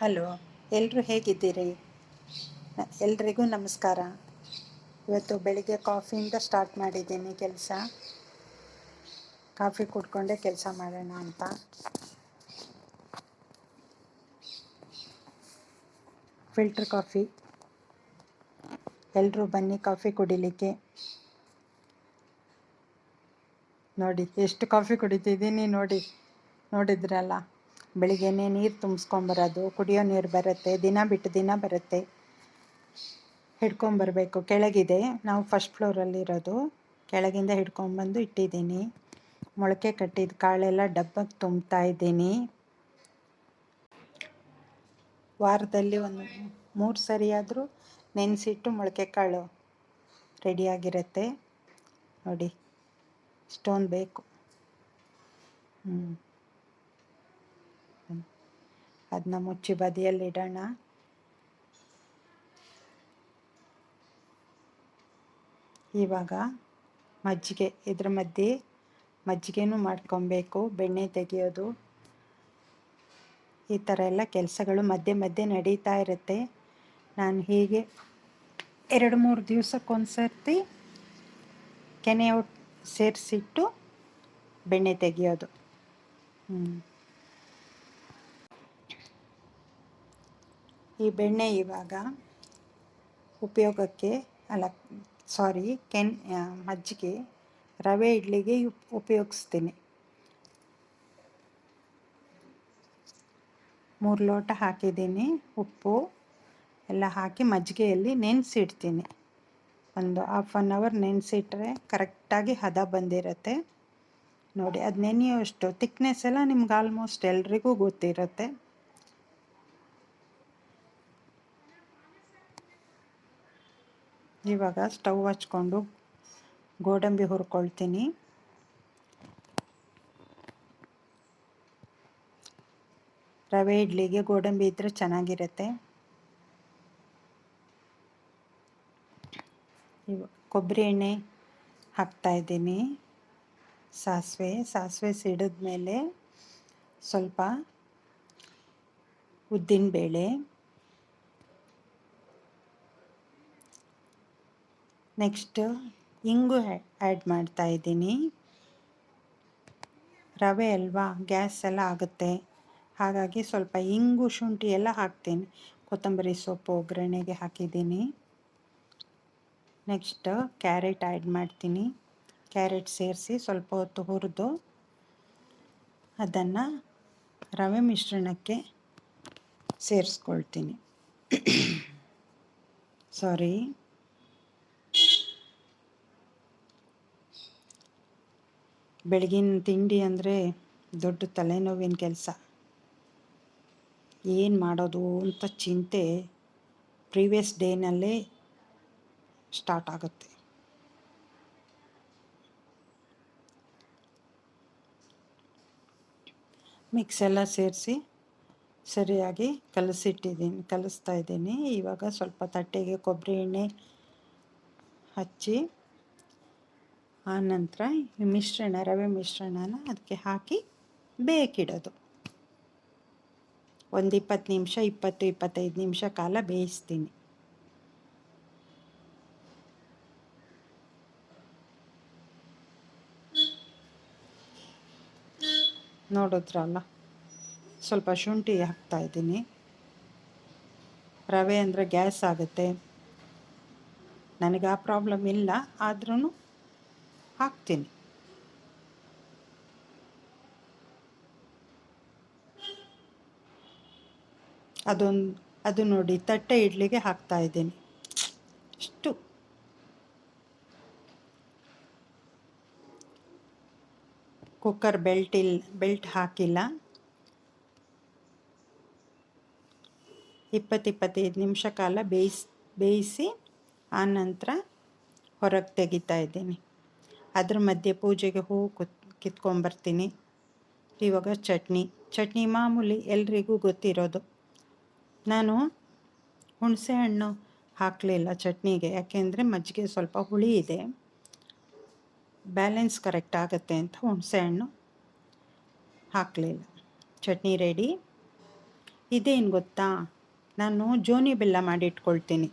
Hello ಎಲ್ಲರೂ ಹೇಗಿದ್ದೀರಿ? ಎಲ್ರಿಗೂ ನಮಸ್ಕಾರ. ಇವತ್ತು ಬೆಳಿಗ್ಗೆ ಕಾಫಿಯಿಂದ ಸ್ಟಾರ್ಟ್ ಮಾಡಿದ್ದೀನಿ ಕೆಲಸ. ಕಾಫಿ ಕುಡ್ಕೊಂಡೆ ಕೆಲಸ ಮಾಡೋಣ ಅಂತ. Filter coffee. ಎಲ್ಲರೂ ಬನ್ನಿ ಕಾಫಿ ಕುಡಿಲಿಕ್ಕೆ. ನೋಡಿ, ಎಷ್ಟು ಕಾಫಿ ಕುಡಿತಿದ್ದೀನಿ ನೋಡಿ, ನೋಡಿದ್ರಲ್ಲ. ಬೆಳಿಗ್ಗೆನೇ ನೀರು ತುಂಬಿಸ್ಕೊಂಬರೋದು, ಕುಡಿಯೋ ನೀರು ಬರುತ್ತೆ, ದಿನ ಬಿಟ್ಟು ದಿನ ಬರುತ್ತೆ. ಹಿಡ್ಕೊಂಬರ್ಬೇಕು. ಕೆಳಗಿದೆ. ನಾವು ಫಸ್ಟ್ ಫ್ಲೋರಲ್ಲಿರೋದು ಕೆಳಗಿಂದ ಹಿಡ್ಕೊಂಬಂದು ಇಟ್ಟಿದ್ದೀನಿ. ಮೊಳಕೆ ಕಟ್ಟಿದ ಕಾಳೆಲ್ಲ ಡಬ್ಬಕ್ಕೆ ತುಂಬ್ತಾ ಇದ್ದೀನಿ. ವಾರದಲ್ಲಿ ಒಂದು ಮೂರು ಸರಿಯಾದರೂ ನೆನೆಸಿಟ್ಟು ಮೊಳಕೆ ಕಾಳು ರೆಡಿಯಾಗಿರುತ್ತೆ ನೋಡಿ ಸ್ಟೋನ್ ಬೇಕು. ಹ್ಞೂ ಅದನ್ನ ಮುಚ್ಚಿ ಬದಿಯಲ್ಲಿ ಇಡೋಣ. ಇವಾಗ ಮಜ್ಜಿಗೆ, ಇದ್ರ ಮಧ್ಯೆ ಮಜ್ಜಿಗೆನೂ ಮಾಡ್ಕೊಬೇಕು, ಬೆಣ್ಣೆ ತೆಗೆಯೋದು. ಈ ಥರ ಎಲ್ಲ ಕೆಲಸಗಳು ಮಧ್ಯೆ ಮಧ್ಯೆ ನಡೀತಾ ಇರುತ್ತೆ. ನಾನು ಹೀಗೆ ಎರಡು ಮೂರು ದಿವಸಕ್ಕೊಂದು ಸರ್ತಿ ಕೆನೆ ಸೇರಿಸಿಟ್ಟು ಬೆಣ್ಣೆ ತೆಗೆಯೋದು. ಹ್ಞೂ ಈ ಬೆಣ್ಣೆ ಇವಾಗ ಉಪಯೋಗಕ್ಕೆ ಅಲ್ಲ ಸಾರಿ ಕೆನ್ ಮಜ್ಜಿಗೆ, ರವೆ, ಇಡ್ಲಿಗೆ ಉಪಯೋಗಿಸ್ತೀನಿ. ಮೂರು ಲೋಟ ಹಾಕಿದ್ದೀನಿ, ಉಪ್ಪು ಎಲ್ಲ ಹಾಕಿ ಮಜ್ಜಿಗೆಯಲ್ಲಿ ನೆನೆಸಿಡ್ತೀನಿ. ಒಂದು ಹಾಫ್ ಆನ್ ಅವರ್ ನೆನೆಸಿಟ್ರೆ ಕರೆಕ್ಟಾಗಿ ಹದ ಬಂದಿರುತ್ತೆ. ನೋಡಿ, ಅದು ನೆನೆಯೋಷ್ಟು ತಿಕ್ನೆಸ್ ಎಲ್ಲ ನಿಮ್ಗೆ ಆಲ್ಮೋಸ್ಟ್ ಎಲ್ರಿಗೂ ಗೊತ್ತಿರುತ್ತೆ. ಇವಾಗ ಸ್ಟವ್ ಹಚ್ಕೊಂಡು ಗೋಡಂಬಿ ಹುರ್ಕೊಳ್ತೀನಿ. ರವೆ ಇಡ್ಲಿಗೆ ಗೋಡಂಬಿ ಇದ್ದರೆ ಚೆನ್ನಾಗಿರುತ್ತೆ. ಇವ ಕೊಬ್ಬರಿ ಎಣ್ಣೆ ಹಾಕ್ತಾಯಿದ್ದೀನಿ ಸಾಸಿವೆ ಸಾಸಿವೆ ಸಿಡಿದ್ಮೇಲೆ ಸ್ವಲ್ಪ ಉದ್ದಿನಬೇಳೆ ನೆಕ್ಸ್ಟ್ ಇಂಗು ಆ್ಯಡ್ ಮಾಡ್ತಾ ಇದ್ದೀನಿ. ರವೆ ಅಲ್ವಾ, ಗ್ಯಾಸ್ ಎಲ್ಲ ಆಗುತ್ತೆ. ಹಾಗಾಗಿ ಸ್ವಲ್ಪ ಇಂಗು ಶುಂಠಿ ಎಲ್ಲ ಹಾಕ್ತೀನಿ. ಕೊತ್ತಂಬರಿ ಸೊಪ್ಪು, ಒಗ್ಗರಣೆಗೆ ಹಾಕಿದ್ದೀನಿ. ನೆಕ್ಸ್ಟ್ ಕ್ಯಾರೆಟ್ ಆ್ಯಡ್ ಮಾಡ್ತೀನಿ. ಕ್ಯಾರೆಟ್ ಸೇರಿಸಿ ಸ್ವಲ್ಪ ಹೊತ್ತು ಹುರಿದು ಅದನ್ನು ರವೆ ಮಿಶ್ರಣಕ್ಕೆ ಸೇರಿಸ್ಕೊಳ್ತೀನಿ. ಸಾರಿ. ಬೆಳಗಿನ ತಿಂಡಿ ಅಂದರೆ ದೊಡ್ಡ ತಲೆನೋವಿನ ಕೆಲಸ. ಏನು ಮಾಡೋದು ಅಂತ ಚಿಂತೆ ಪ್ರೀವಿಯಸ್ ಡೇನಲ್ಲೇ ಸ್ಟಾರ್ಟ್ ಆಗುತ್ತೆ. ಮಿಕ್ಸ್ ಎಲ್ಲ ಸೇರಿಸಿ ಸರಿಯಾಗಿ ಕಲಸಿಟ್ಟಿದ್ದೀನಿ, ಕಲಿಸ್ತಾ ಇದ್ದೀನಿ. ಇವಾಗ ಸ್ವಲ್ಪ ತಟ್ಟೆಗೆ ಕೊಬ್ಬರಿ ಎಣ್ಣೆ ಹಚ್ಚಿ ಆನಂತರ ಮಿಶ್ರಣ, ರವೆ ಮಿಶ್ರಣನ ಅದಕ್ಕೆ ಹಾಕಿ ಬೇಕಿಡೋದು. ಒಂದು ಇಪ್ಪತ್ತು ನಿಮಿಷ, ಇಪ್ಪತ್ತು, ಇಪ್ಪತ್ತೈದು ನಿಮಿಷ ಕಾಲ ಬೇಯಿಸ್ತೀನಿ. ನೋಡಿದ್ರಲ್ಲ? ಸ್ವಲ್ಪ ಶುಂಠಿ ಹಾಕ್ತಾ ಇದ್ದೀನಿ. ರವೆ ಅಂದರೆ ಗ್ಯಾಸ್ ಆಗುತ್ತೆ. ನನಗೆ ಆ ಪ್ರಾಬ್ಲಮ್ ಇಲ್ಲ ಆದ್ರೂ ಹಾಕ್ತೀನಿ. ಅದೊಂದು, ಅದು ನೋಡಿ, ತಟ್ಟೆ ಇಡ್ಲಿಗೆ ಹಾಕ್ತಾ ಇದ್ದೀನಿ. ಇಷ್ಟು. ಕುಕ್ಕರ್ ಬೆಲ್ಟ್ ಇಲ್ಲ ಬೆಲ್ಟ್ ಹಾಕಿಲ್ಲ. ಇಪ್ಪತ್ತು ಇಪ್ಪತ್ತೈದು ನಿಮಿಷ ಕಾಲ ಬೇಯಿಸಿ ಬೇಯಿಸಿ, ಆನಂತರ ಹೊರಗೆ ತೆಗಿತಾ ಇದ್ದೀನಿ. ಅದ್ರ ಮಧ್ಯೆ ಪೂಜೆಗೆ ಹೂ ಕುತ್, ಕಿತ್ಕೊಂಬರ್ತೀನಿ. ಇವಾಗ ಚಟ್ನಿ. ಚಟ್ನಿ ಮಾಮೂಲಿ ಎಲ್ರಿಗೂ ಗೊತ್ತಿರೋದು. ನಾನು ಹುಣಸೆ ಹಣ್ಣು ಹಾಕಲಿಲ್ಲ ಚಟ್ನಿಗೆ, ಯಾಕೆಂದರೆ ಮಜ್ಜಿಗೆ ಸ್ವಲ್ಪ ಹುಳಿ ಇದೆ. ಬ್ಯಾಲೆನ್ಸ್ ಕರೆಕ್ಟ್ ಆಗುತ್ತೆ ಅಂತ ಹುಣಸೆ ಹಣ್ಣು ಹಾಕಲಿಲ್ಲ. ಚಟ್ನಿ ರೆಡಿ. ಇದೇನು ಗೊತ್ತಾ? ನಾನು ಜೋನಿ ಬೆಲ್ಲ ಮಾಡಿ ಇಟ್ಕೊಳ್ತೀನಿ.